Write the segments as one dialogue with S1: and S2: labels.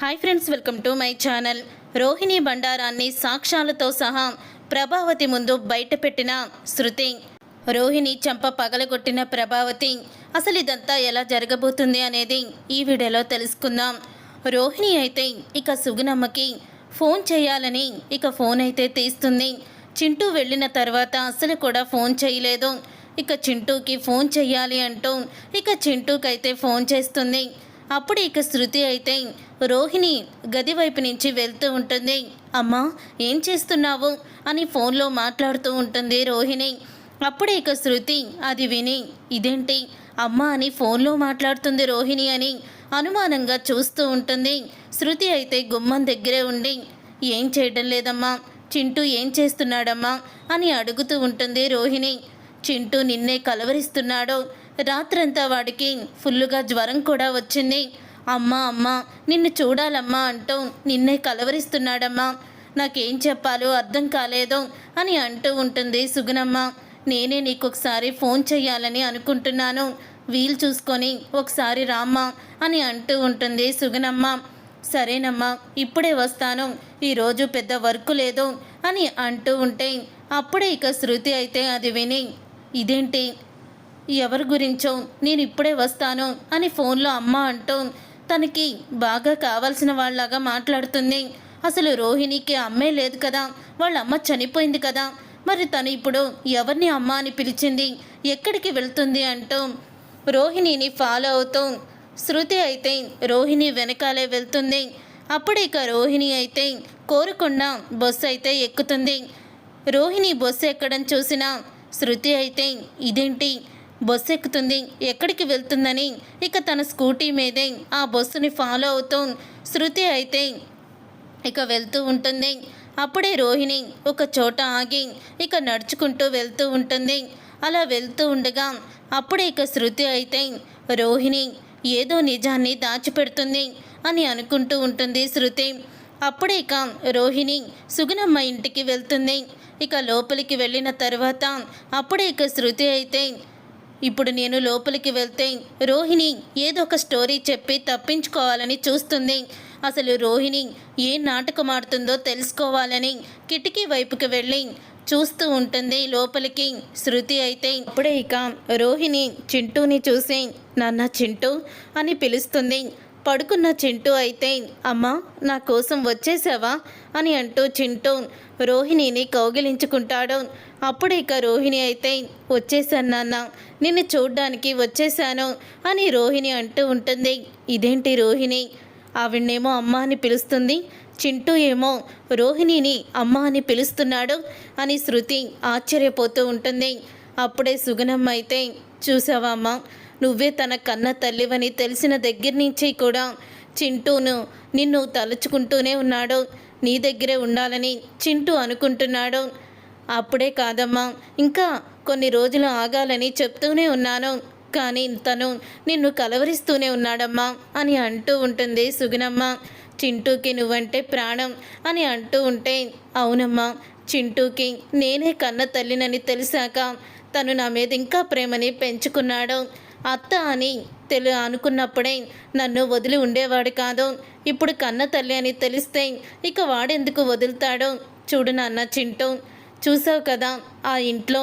S1: Hi friends welcome to my channel Rohini బండారాన్ని సాక్ష్యాలతో సహా ప్రభావతి ముందు బయటపెట్టిన శృతి. రోహిణి చంప పగలగొట్టిన ప్రభావతి. అసలు ఇదంతా ఎలా జరగబోతుంది అనేది ఈ వీడియోలో తెలుసుకుందాం. రోహిణి అయితే ఇక సుగుణమ్మకి ఫోన్ చేయాలని ఇక ఫోన్ అయితే తీస్తుంది. చింటూ వెళ్ళిన తర్వాత అసలు కూడా ఫోన్ చేయలేదు. ఇక చింటూకి ఫోన్ చెయ్యాలి అంటూ ఇక చింటూకైతే ఫోన్ చేస్తుంది. అప్పుడు ఇక శృతి అయితే రోహిణి గది వైపు నుంచి వెళ్తూ ఉంటుంది. అమ్మా ఏం చేస్తున్నావు? అని ఫోన్లో మాట్లాడుతూ ఉంటుంది రోహిణి. అప్పుడే ఇక శృతి అది విని ఇదేంటి? అమ్మ అని ఫోన్లో మాట్లాడుతుంది రోహిణి అని అనుమానంగా చూస్తూ ఉంటుంది. శృతి అయితే గుమ్మం దగ్గరే ఉండి ఏం చేయడం లేదమ్మా చింటూ ఏం చేస్తున్నాడమ్మా? అని అడుగుతూ ఉంటుంది రోహిణి. చింటూ నిన్నే కలవరిస్తున్నాడో. రాత్రంతా వాడికి ఫుల్లుగా జ్వరం కూడా వచ్చింది. అమ్మా అమ్మా నిన్ను చూడాలమ్మా అంటూ నిన్నే కలవరిస్తున్నాడమ్మా. నాకేం చెప్పాలో అర్థం కాలేదు అని అంటూ ఉంటుంది సుగుణమ్మ. నేనే నీకు ఒకసారి ఫోన్ చేయాలని అనుకుంటున్నాను. వీలు చూసుకొని ఒకసారి రామ్మా అని అంటూ ఉంటుంది సుగుణమ్మ. సరేనమ్మా ఇప్పుడే వస్తాను. ఈరోజు పెద్ద వర్క్ లేదు అని అంటూ ఉంటే అప్పుడే ఇక శృతి అయితే అది విని ఇదేంటి? ఎవరి గురించో? నేను ఇప్పుడే వస్తాను అని ఫోన్లో అమ్మ అంటూ తనకి బాగా కావాల్సిన వాళ్ళలాగా మాట్లాడుతుంది. అసలు రోహిణికి అమ్మే లేదు కదా. వాళ్ళ అమ్మ చనిపోయింది కదా. మరి తను ఇప్పుడు ఎవరిని అమ్మ అని పిలిచింది? ఎక్కడికి వెళ్తుంది అంటూ రోహిణిని ఫాలో అవుతూ శృతి అయితే రోహిణి వెనకాలే వెళ్తుంది. అప్పుడు ఇక రోహిణి అయితే కోరుకుండా బస్సు అయితే ఎక్కుతుంది. రోహిణి బస్సు ఎక్కడం చూసిన శృతి అయితే ఇదేంటి? బస్సు ఎక్కుతుంది ఎక్కడికి వెళ్తుందని ఇక తన స్కూటీ మీదే ఆ బస్సుని ఫాలో అవుతూ శృతి అయితే ఇక వెళ్తూ ఉంటుంది. అప్పుడే రోహిణి ఒక చోట ఆగి ఇక నడుచుకుంటూ వెళ్తూ ఉంటుంది. అలా వెళ్తూ ఉండగా అప్పుడే ఇక శృతి అయితే రోహిణి ఏదో నిజాన్ని దాచిపెడుతుంది అని అనుకుంటూ ఉంటుంది శృతి. అప్పుడే ఇక రోహిణి సుగుణమ్మ ఇంటికి వెళ్తుంది. ఇక లోపలికి వెళ్ళిన తర్వాత అప్పుడే ఇక శృతి అయితే ఇప్పుడు నేను లోపలికి వెళ్తే రోహిణి ఏదో ఒక స్టోరీ చెప్పి తప్పించుకోవాలని చూస్తుంది. అసలు రోహిణి ఏ నాటకం ఆడుతుందో తెలుసుకోవాలని కిటికీ వైపుకి వెళ్ళి చూస్తూ ఉంటుంది. లోపలికి శృతి అయితే ఇప్పుడే ఇక రోహిణి చింటూని చూసి నాన్న చింటూ అని పిలుస్తుంది. పడుకున్న చింటూ అయితే అమ్మా నా కోసం వచ్చేసావా? అని అంటూ చింటూ రోహిణిని కౌగిలించుకుంటాడు. అప్పుడు ఇక రోహిణి అయితే వచ్చేసాను నాన్న నిన్ను చూడ్డానికి వచ్చేసాను అని రోహిణి అంటూ ఉంటుంది. ఇదేంటి రోహిణి? ఆవిడనేమో అమ్మ అని పిలుస్తుంది. చింటూ ఏమో రోహిణిని అమ్మ అని పిలుస్తున్నాడు అని శృతి ఆశ్చర్యపోతూ ఉంటుంది. అప్పుడే సుగుణమ్మ అయితే చూసావా అమ్మ నువ్వే తన కన్న తల్లివని తెలిసిన దగ్గర నుంచి కూడా చింటూను నిన్ను తలుచుకుంటూనే ఉన్నాడు. నీ దగ్గరే ఉండాలని చింటూ అనుకుంటున్నాడు. అప్పుడే కాదమ్మా ఇంకా కొన్ని రోజులు ఆగాలని చెప్తూనే ఉన్నాను. కానీ తను నిన్ను కలవరిస్తూనే ఉన్నాడమ్మా అని అంటూ ఉంటుంది సుగుణమ్మ. చింటూకి నువ్వంటే ప్రాణం అని అంటూ ఉంటే అవునమ్మా చింటూకి నేనే కన్న తల్లినని తెలిసాక తను నా మీద ఇంకా ప్రేమని పెంచుకున్నాడు. అత్త అని తెలు అనుకున్నప్పుడే నన్ను వదిలి ఉండేవాడు కాదు. ఇప్పుడు కన్న తల్లి అని తెలిస్తే ఇక వాడెందుకు వదులుతాడో చూడు నాన్న చింటూ. చూసావు కదా ఆ ఇంట్లో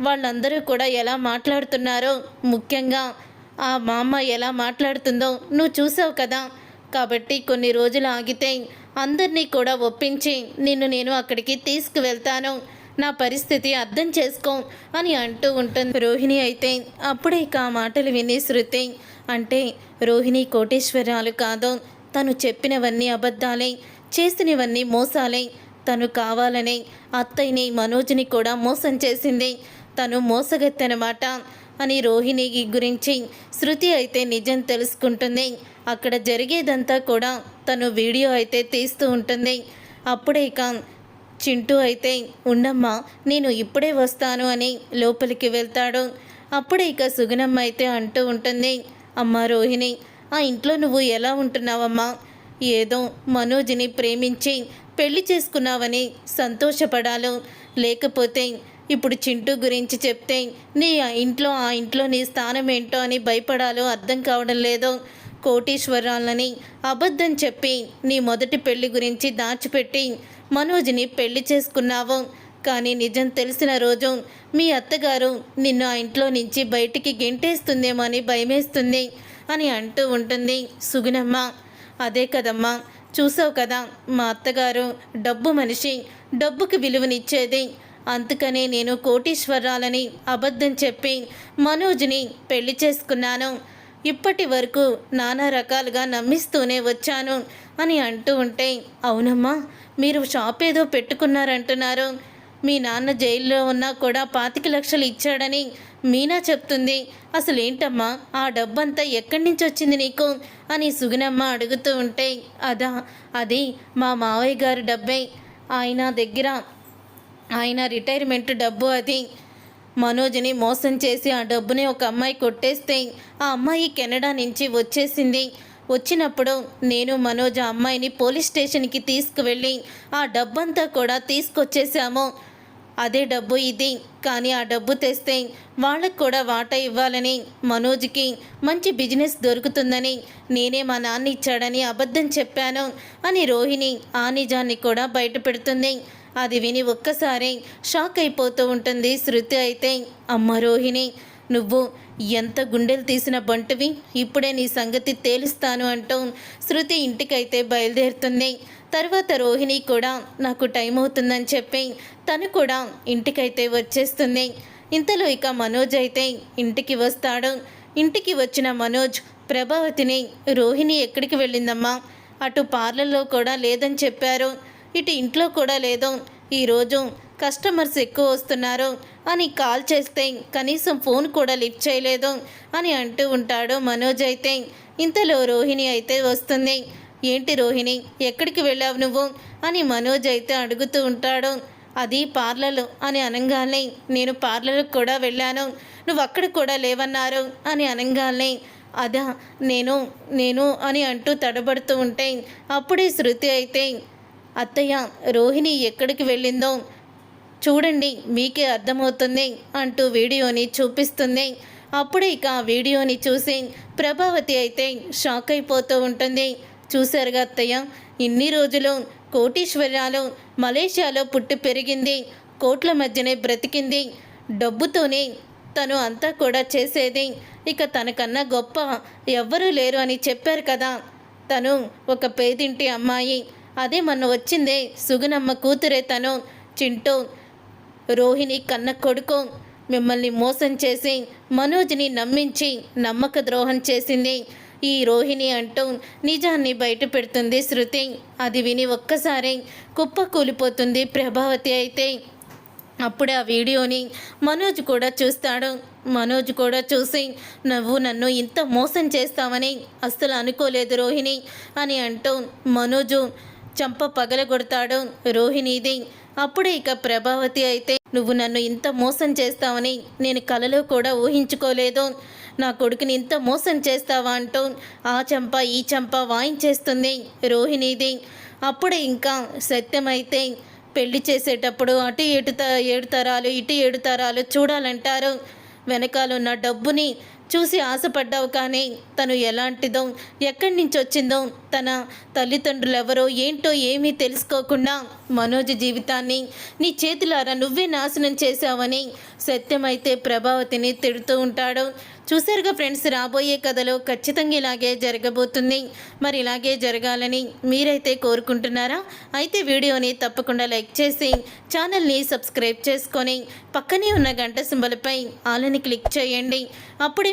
S1: వాళ్ళందరూ కూడా ఎలా మాట్లాడుతున్నారో. ముఖ్యంగా ఆ మామ ఎలా మాట్లాడుతుందో నువ్వు చూసావు కదా. కాబట్టి కొన్ని రోజులు ఆగితే అందరినీ కూడా ఒప్పించి నిన్ను నేను అక్కడికి తీసుకువెళ్తాను. నా పరిస్థితి అర్థం చేసుకో అని అంటూ ఉంటుంది. రోహిణి అయితే అప్పుడే ఇక ఆ మాటలు విని శృతి అంటే రోహిణి కోటేశ్వరాలు కాదు తను చెప్పినవన్నీ అబద్ధాలే చేసినవన్నీ మోసాలే తను కావాలని అత్తయ్యని మనోజ్ని కూడా మోసం చేసింది తను మోసగత్తెనమాట అని రోహిణి గురించి శృతి అయితే నిజం తెలుసుకుంటుంది. అక్కడ జరిగేదంతా కూడా తను వీడియో అయితే తీస్తూ ఉంటుంది. అప్పుడే ఇక చింటూ అయితే ఉండమ్మా నేను ఇప్పుడే వస్తాను అని లోపలికి వెళ్తాడు. అప్పుడే ఇక సుగుణమ్మ అయితే అంటూ ఉంటుంది అమ్మ రోహిణి ఆ ఇంట్లో నువ్వు ఎలా ఉంటున్నావమ్మా? ఏదో మనోజ్ని ప్రేమించి పెళ్ళి చేసుకున్నావని సంతోషపడాలో. లేకపోతే ఇప్పుడు చింటూ గురించి చెప్తే నీ ఆ ఇంట్లో ఆ ఇంట్లో నీ స్థానం ఏంటో అని భయపడాలో అర్థం కావడం లేదు. కోటీశ్వరాలని అబద్ధం చెప్పి నీ మొదటి పెళ్ళి గురించి దాచిపెట్టి మనోజ్ని పెళ్ళి చేసుకున్నావు. కానీ నిజం తెలిసిన రోజు మీ అత్తగారు నిన్ను ఆ ఇంట్లో నుంచి బయటికి గెంటేస్తుందేమో అని భయమేస్తుంది అని అంటూ ఉంటుంది సుగుణమ్మ. అదే కదమ్మా చూసావు కదా మా అత్తగారు డబ్బు మనిషి డబ్బుకి విలువనిచ్చేది. అందుకనే నేను కోటీశ్వరాలని అబద్ధం చెప్పి మనోజ్ని పెళ్ళి చేసుకున్నాను. ఇప్పటి వరకు నానా రకాలుగా నమ్మిస్తూనే వచ్చాను. అని అంటూ ఉంటే అవునమ్మా మీరు షాప్ ఏదో పెట్టుకున్నారంటున్నారు. మీ నాన్న జైల్లో ఉన్నా కూడా పాతిక లక్షలు ఇచ్చాడని మీనా చెప్తుంది. అసలు ఏంటమ్మా ఆ డబ్బంతా ఎక్కడి నుంచి వచ్చింది నీకు? అని సుగుణమ్మ అడుగుతూ ఉంటే అదా అది మా మావయ్య గారి డబ్బే. ఆయన దగ్గర ఆయన రిటైర్మెంట్ డబ్బు అది. మనోజ్ని మోసం చేసి ఆ డబ్బుని ఒక అమ్మాయి కొట్టేస్తే ఆ అమ్మాయి కెనడా నుంచి వచ్చేసింది. వచ్చినప్పుడు నేను మనోజ్ ఆ అమ్మాయిని పోలీస్ స్టేషన్కి తీసుకువెళ్ళి ఆ డబ్బంతా కూడా తీసుకొచ్చేసాము. అదే డబ్బు ఇది కానీ ఆ డబ్బు తెస్తే వాళ్ళకు కూడా వాటా ఇవ్వాలని మనోజ్కి మంచి బిజినెస్ దొరుకుతుందని నేనే మా నాన్న ఇచ్చాడని అబద్ధం చెప్పాను అని రోహిణి ఆ నిజాన్ని కూడా బయట పెడుతుంది అది విని ఒక్కసారి షాక్ అయిపోతూ ఉంటుంది శృతి అయితే అమ్మ రోహిణి నువ్వు ఎంత గుండెలు తీసిన బంటువి? ఇప్పుడే నీ సంగతి తేలుస్తాను అంటూ శృతి ఇంటికైతే బయలుదేరుతుంది. తర్వాత రోహిణి కూడా నాకు టైం అవుతుందని చెప్పి తను కూడా ఇంటికైతే వచ్చేస్తుంది. ఇంతలో ఇక మనోజ్ అయితే ఇంటికి వస్తాడు. ఇంటికి వచ్చిన మనోజ్ ప్రభావతిని రోహిణి ఎక్కడికి వెళ్ళిందమ్మా? అటు పార్లర్లో కూడా లేదని చెప్పారు. ఇటు ఇంట్లో కూడా లేదు. ఈరోజు కస్టమర్స్ ఎక్కువ వస్తున్నారు అని కాల్ చేస్తే కనీసం ఫోన్ కూడా లిఫ్ట్ చేయలేదు అని అంటూ ఉంటాడు మనోజ్ అయితే. ఇంతలో రోహిణి అయితే వస్తుంది. ఏంటి రోహిణి ఎక్కడికి వెళ్ళావు నువ్వు? అని మనోజ్ అయితే అడుగుతూ ఉంటాడు. అది పార్లర్ అని అనగానే నేను పార్లర్కి కూడా వెళ్ళాను. నువ్వు అక్కడ కూడా లేవన్నారు అని అనగానే అదా నేను నేను అని అంటూ తడబడుతూ ఉంటే అప్పుడే శృతి అయితే అత్తయ్య రోహిణి ఎక్కడికి వెళ్ళిందో? చూడండి మీకే అర్థమవుతుంది అంటూ వీడియోని చూపిస్తుంది. అప్పుడే ఇక ఆ వీడియోని చూసి ప్రభావతి అయితే షాక్ అయిపోతూ ఉంటుంది. చూశారుగా అత్తయ్య ఇన్ని రోజులు కోటీశ్వర్యాలు మలేషియాలో పుట్టి పెరిగింది కోట్ల మధ్యనే బ్రతికింది. డబ్బుతోనే తను అంతా కూడా చేసేది. ఇక తనకన్నా గొప్ప ఎవ్వరూ లేరు అని చెప్పారు కదా. తను ఒక పేదింటి అమ్మాయి. అదే మొన్న వచ్చిందే సుగునమ్మ కూతురే తను. చింటూ రోహిణి కన్న కొడుకు మిమ్మల్ని మోసం చేసి మనోజ్ని నమ్మించి నమ్మక ద్రోహం చేసింది. ఈ రోహిణి అంటూ నిజాన్ని బయట పెడుతుంది శృతి. అది విని ఒక్కసారి కుప్ప కూలిపోతుంది ప్రభావతి అయితే. అప్పుడే ఆ వీడియోని మనోజ్ కూడా చూస్తాడు. మనోజ్ కూడా చూసి నువ్వు నన్ను ఇంత మోసం చేస్తావని అస్సలు అనుకోలేదు రోహిణి అని అంటూ మనోజు చంప పగలగొడతాడు. రోహిణిది అప్పుడే ఇక ప్రభావతి అయితే నువ్వు నన్ను ఇంత మోసం చేస్తావని నేను కలలో కూడా ఊహించుకోలేదు. నా కొడుకుని ఇంత మోసం చేస్తావా? అంటూ ఆ చంప ఈ చంప వాయించేస్తుంది రోహిణిది. అప్పుడే ఇంకా సత్యమైతే పెళ్ళి చేసేటప్పుడు అటు ఏడు త ఏడు తరాలు ఇటు ఏడు తరాలు చూడాలంటారు. వెనకాలన్న డబ్బుని చూసి ఆశపడ్డావు కానీ తను ఎలాంటిదో ఎక్కడి నుంచి వచ్చిందో తన తల్లిదండ్రులు ఎవరో ఏంటో ఏమీ తెలుసుకోకుండా మనోజ్ జీవితాన్ని నీ చేతులారా నువ్వే నాశనం చేశావని సత్యమైతే ప్రభావతిని తిడుతూ ఉంటాడు. చూసారుగా ఫ్రెండ్స్ రాబోయే కథలో ఖచ్చితంగా ఇలాగే జరగబోతుంది. మరి ఇలాగే జరగాలని మీరైతే కోరుకుంటున్నారా? అయితే వీడియోని తప్పకుండా లైక్ చేసి ఛానల్ని సబ్స్క్రైబ్ చేసుకొని పక్కనే ఉన్న గంట సింబలపై ఆలని క్లిక్ చేయండి. అప్పుడే